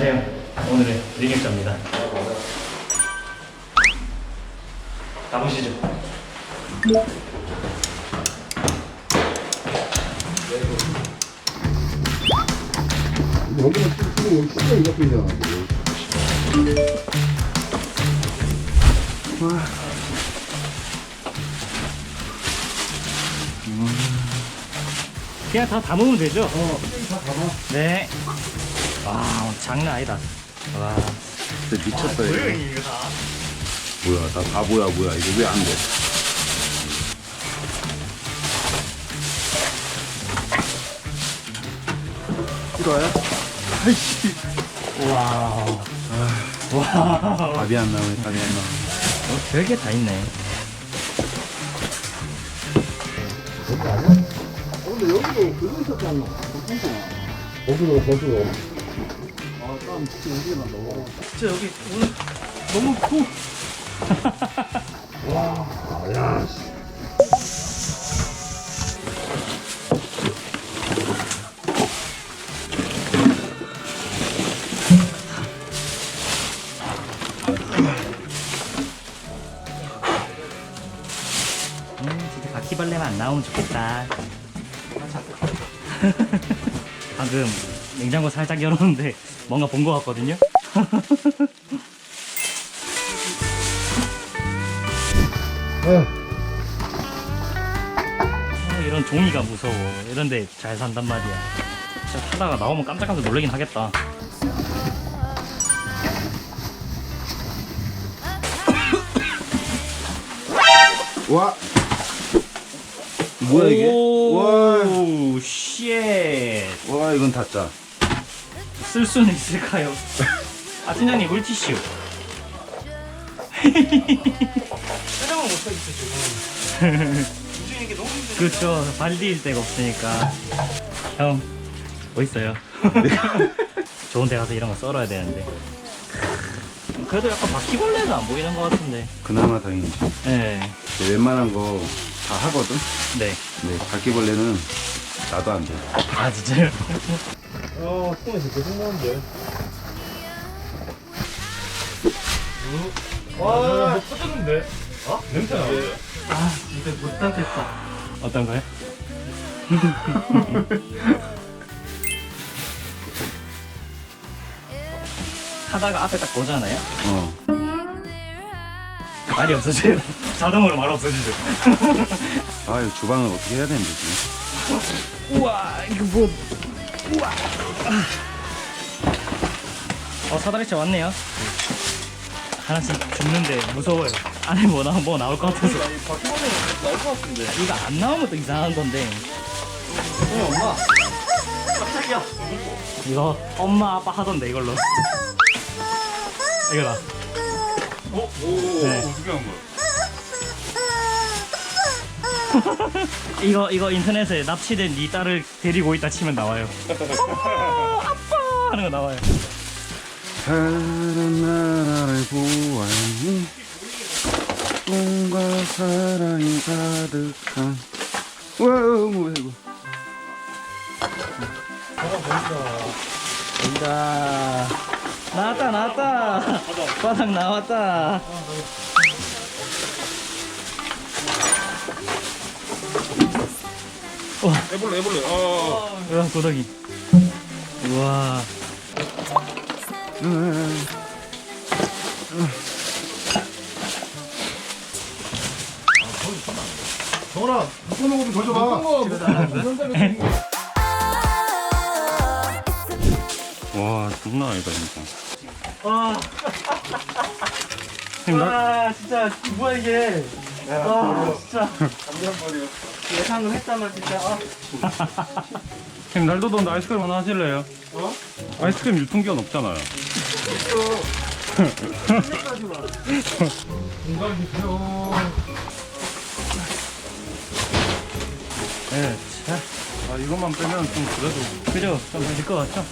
안녕하세요. 오늘의 리객자입니다. 가보시죠. 여기는 지금 시가 이렇게 있잖아. 그냥 다 담으면 되죠? 어, 다 담아. 네. 와, 장난 아니다. 와. 진짜 미쳤다, 이거. 다. 뭐야, 나 바보야, 뭐야. 이거 왜 안 돼? 싫어요? 아이씨. 와. 와. 답이 안 나오네, 답이 안 나오네. 어, 별게 다 있네. 근데 여기도 그거 있었잖아. 거기로, 거기로. 아, 땀 진짜 여기만 넣어. 진짜 여기 오늘 너무 酷. 와, 야, 씨. 음, 진짜 바퀴벌레만 안 나오면 좋겠다. 방금 냉장고 살짝 열었는데 뭔가 본 것 같거든요. 에 어, 이런 종이가 무서워. 이런데 잘 산단 말이야. 진짜 타다가 나오면 깜짝깜짝 놀라긴 하겠다. 와. 뭐야, 이게? 와, 오, 쉣. 와, 이건 다짜. 쓸 수는 있을까요? 아, 팀장님, 물티슈. 촬영을 못하겠어 지금 움직이는 게 너무 힘들어 그렇죠. 발 디딜 데가 없으니까. 형, 뭐 있어요? 좋은 데 가서 이런 거 썰어야 되는데. 그래도 약간 바퀴벌레는 안 보이는 것 같은데. 그나마 다행이지. 네. 웬만한 거 다 하거든? 네. 네, 바퀴벌레는 나도 안 돼. 아, 진짜요? 아 통에서 계속 나오는데 와 뭐 터졌는데 어? 냄새 나 아, 진짜 못 담겠다. 어떤 거요? 하다가 앞에 딱 보잖아요? 어. 말이 없어져요. 자동으로 말 없어지죠. 아, 이거 주방을 어떻게 해야 되는데, 지금? 우와, 이거 뭐. 우와. 어, 사다리차 왔네요. 하나씩 줍는데 무서워요. 안에 뭐, 나, 뭐 나올 것 같아서. 바퀴벌레 나올 것 같은데 이거 안 나오면 또 이상한 건데. 어 엄마 깜짝이야 이거 엄마 아빠 하던데 이걸로. 이거라. 어? 오 네. 어떻게 한 거야? 이거 이거 인터넷에 납치된 네 딸을 데리고 있다 치면 나와요. 엄마 아빠 하는 거 나와요. 다른 나라를 보아니 꿈과 사랑이 가득한 와우 뭐야 이거 된다. 나왔다 나왔다. 바닥 나왔다. 와, 해볼래 해볼래 어 우와 고덕이. 우와. 정원아 무거운 거좀 더 줘봐 와 장난 아니다 진짜 와. 와 진짜 뭐야 이게. 와 진짜. 예상을 했다만 진짜 아. 형님 날도 더운데 아이스크림 하나 하실래요? 어? 아이스크림 유통기한 없잖아요 네, 자, 아 이것만 빼면 좀 그래도 그죠? 좀 되실 것 같죠?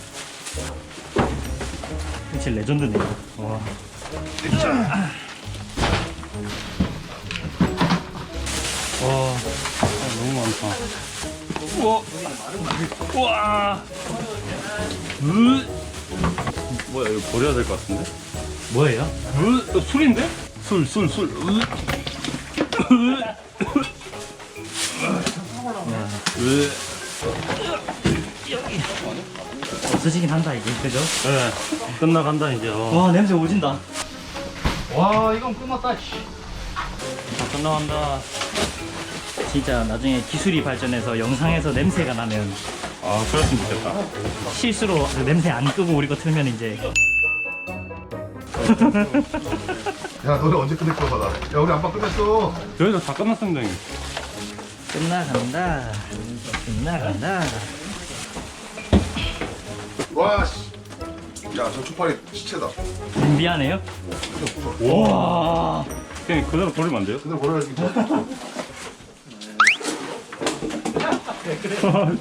진짜 레전드네. 와. 와. 아, 너무 많다 우와. 우와. 으. 뭐야 이거 버려야 될 것 같은데? 뭐예요? 으, 어, 술인데? 술 술 술 으. 으. 없어지긴 한다 이게 그죠? 네. 끝나간다 이제. 어. 와 냄새 오진다 와 이건 끝났다 씨. 다 끝나간다. 진짜 나중에 기술이 발전해서 영상에서 냄새가 나면 아 그랬으면 좋겠다. 실수로 그 냄새 안 끄고 우리 거 틀면 이제 야 너네 언제 끝낼 거야 나. 야 우리 안방 끝냈어. 저희도 다 끝났습니다 형님. 끝나간다 끝나간다 와 씨. 야저 초파리 시체다. 미안해요 와 형님 그대로 돌리면 안 돼요? 근데 뭐라 해야지 何だろう?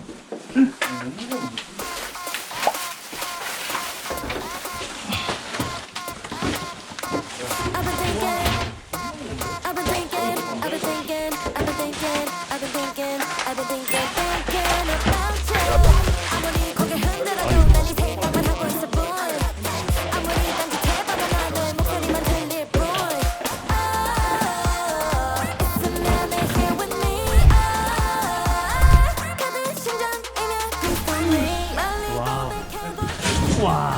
와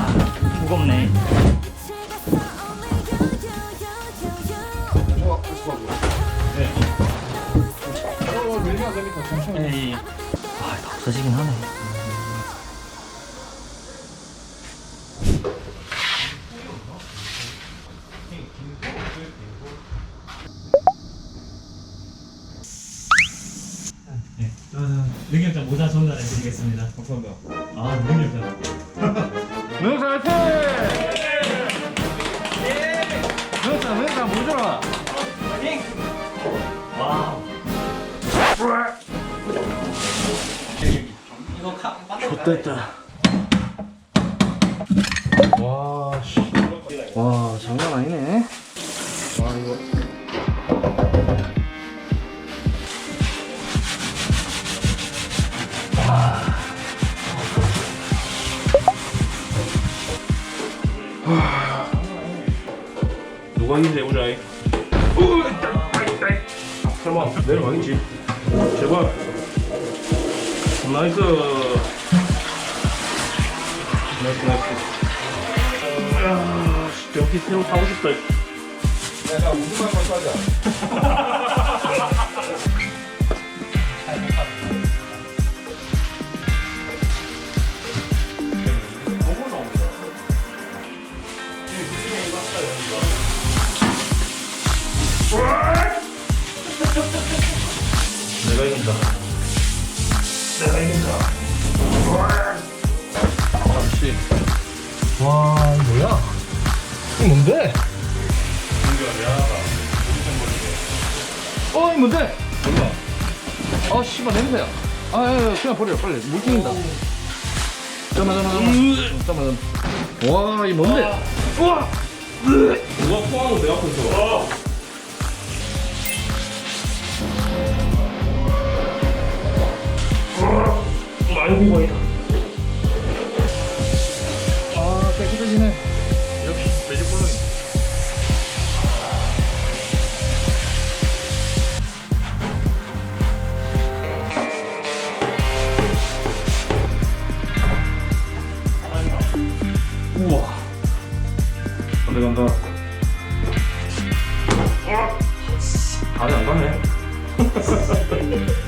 무겁네 you. 와 수고하고. 에이 아다 없어지긴 하네 네, 저는 능력자 모자 전달해 드리겠습니다. 감사합니다. 아, 능력자. 능사 화이팅! 능사 능사. 와우. 좋됐다 와 씨. 와 장난 아니네 이긴지 해보자. 설마 내려가겠지? 제발. 나이스. 나이스 나이스. 야, 씨, 변기 새로 타고 싶다. 야나 우승만 먼저 하자. 버려 빨리. 물 튀긴다. 잠깐만 잠깐만 잠깐만. 와이 뭔데? 우와 누가 포함으로 내 앞에 있어? 많이 보이다. 간다 간다. 아니 안 가네.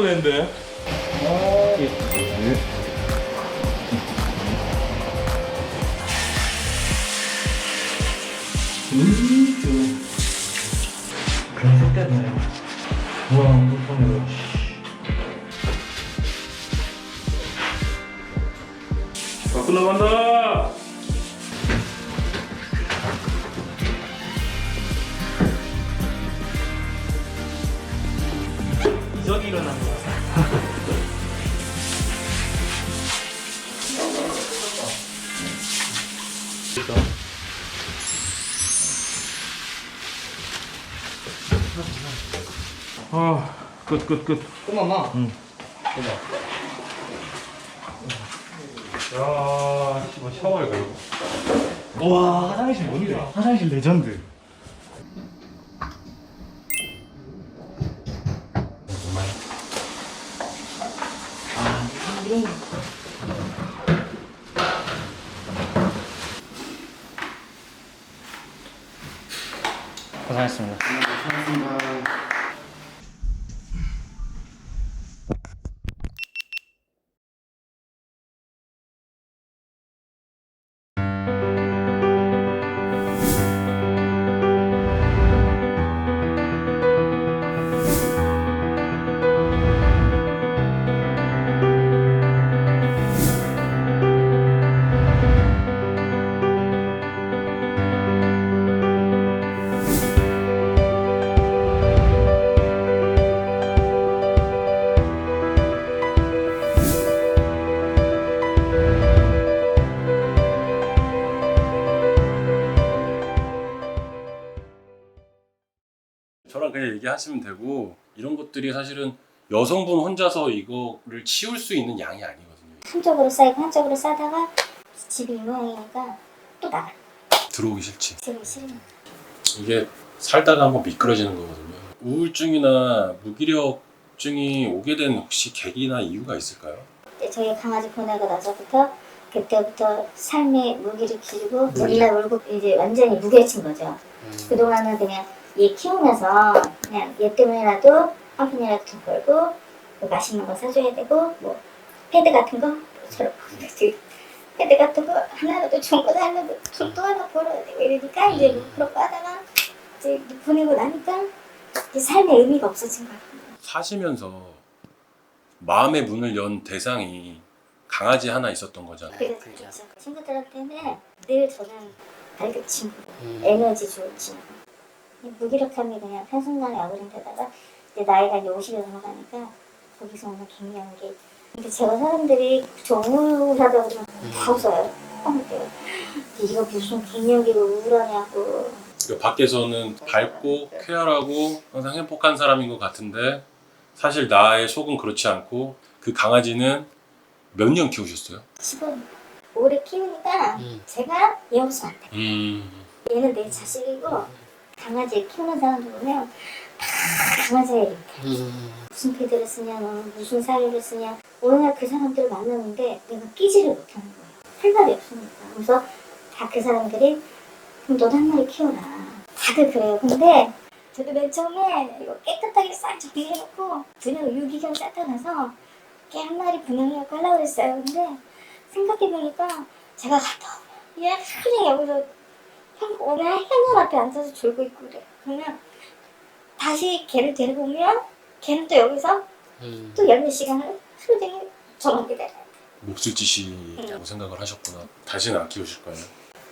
뻔했는데. 그런 색깔이네. 우와, 물통으로. 다 끝나간다. 아, 끝, 끝, 끝. 꼬마마. 응. 꼬마. 야, 씨발 샤워해 그리고. 와, 화장실 뭔데? 화장실 레전드. 저랑 그냥 얘기하시면 되고 이런 것들이 사실은 여성분 혼자서 이거를 치울 수 있는 양이 아니거든요. 한쪽으로 쌓이고 한쪽으로 싸다가 집이 이 모양이니까 또 나가. 들어오기 싫지. 집이 싫으니까. 이게 살다가 한번 미끄러지는 거거든요. 우울증이나 무기력증이 오게 된 혹시 계기나 이유가 있을까요? 이제 저희 강아지 보내고 나서부터 그때부터 삶의 무기를 기르고 맨날 울고 이제 완전히 무게친 거죠. 그동안은 그냥 얘 키우면서 그냥 얘 때문에라도 한 푼이라도 더 벌고 뭐 맛있는 거 사줘야 되고 뭐 패드 같은 거 저런 패드 같은 거 하나라도 좋은 거 사려고 돈또 하나 벌어야 되고 이러니까 이제 뭐 그런 거 하다가 이제 보내고 나니까 이제 삶의 의미가 없어진 거예요. 사시면서 마음의 문을 연 대상이 강아지 하나 있었던 거잖아요. 그래, 그렇죠. 친구들한테는 늘 저는 밝은 친구, 에너지 좋은 친구. 이 무기력함이 그냥 한순간에 와버린 데다가 이제 나이가 이제 50이 넘어가니까 거기서 오는 갱년기. 근데 제가 사람들이 정우하다고 그러면 다 웃어요. 뻥때요 이거 무슨 갱년기로 우울하냐고. 그러니까 밖에서는 밝고 쾌활하고 항상 행복한 사람인 것 같은데 사실 나의 속은 그렇지 않고 그 강아지는 몇 년 키우셨어요? 10원. 오래 키우니까 제가 얘 없으면 안 돼. 음, 얘는 내 자식이고 강아지 키우는 사람들 보면 다 강아지가 이렇게. 무슨 패드를 쓰냐 뭐 무슨 사료를 쓰냐. 어느 날 그 사람들을 만나는데 내가 끼지를 못하는 거예요. 할 말이 없으니까. 그래서 다 그 사람들이 그럼 너도 한 마리 키워라. 다들 그래요. 근데 저도 맨 처음에 이거 깨끗하게 싹 정리해놓고 그냥 유기견 놔서 걔한 마리 분양하고 하려고 그랬어요. 근데 생각해보니까 제가 갔다 오면 얘 하루 여기서 형 오늘 해녀 앞에 앉아서 졸고 있고 그래. 그러면 다시 걔를 데리고 오면 걔는 또 여기서 또 열몇 시간을 하루 종일 저만 기다려. 몹쓸 짓이라고 생각을 하셨구나. 다시는 안 키우실 거예요.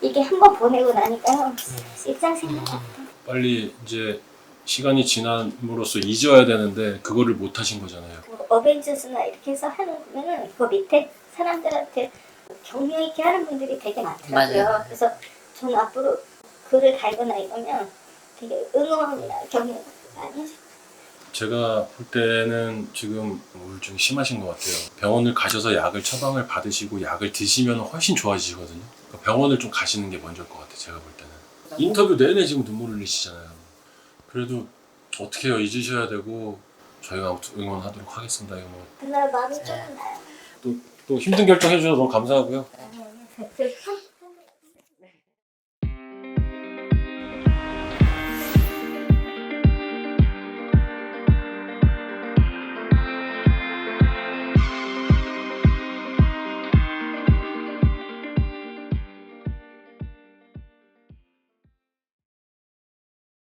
이게 한 번 보내고 나니까요. 생각 안 나. 빨리 이제 시간이 지남으로써 잊어야 되는데 그거를 못 하신 거잖아요. 뭐 어벤져스나 이렇게 해서 하는 거면은 그 밑에 사람들한테 격려 있게 하는 분들이 되게 많더라고요. 그래서 저는 앞으로 글을 달거나 이러면 되게 응원이나 격려 많이 해줘. 제가 볼 때는 지금 우울증이 심하신 것 같아요. 병원을 가셔서 약을 처방을 받으시고 약을 드시면 훨씬 좋아지시거든요. 그러니까 병원을 좀 가시는 게 먼저일 것 같아요. 제가 볼 때는. 인터뷰 내내 지금 눈물 흘리시잖아요. 그래도 어떻게 해요? 잊으셔야 되고 저희가 아무튼 응원하도록 하겠습니다. 이거 뭐 그날 마음이 조금 나요. 또, 또 힘든 결정 해주셔서 너무 감사하고요. 그